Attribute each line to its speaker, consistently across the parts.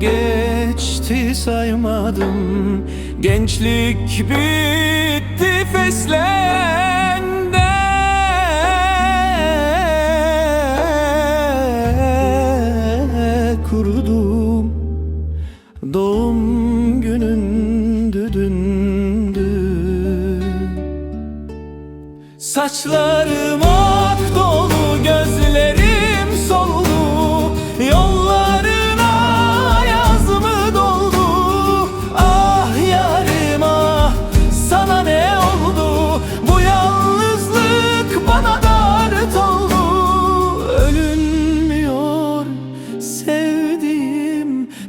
Speaker 1: geçti saymadım. Gençlik bitti fesleğende. Kurudum. Doğum günündü dündü. Saçlarım ak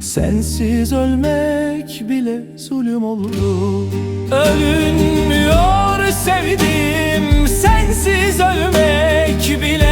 Speaker 1: Sensiz ölmek bile zulüm oldu. Ölünmüyor sevdiğim Sensiz ölmek bile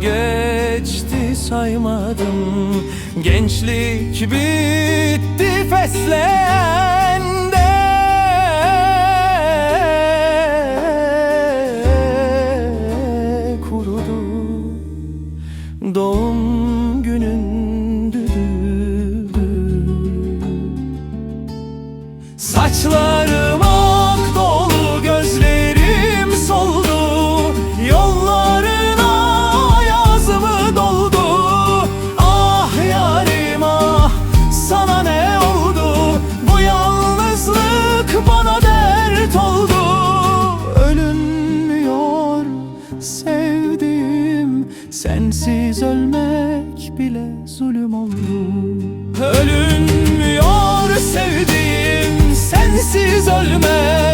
Speaker 1: geçti saymadım. Gençlik bitti fesleğende Kurudu Doğum günündü Saçlarım ak Sensiz ölmek bile zulüm oldu Ölünmüyor sevdiğim Sensiz ölmek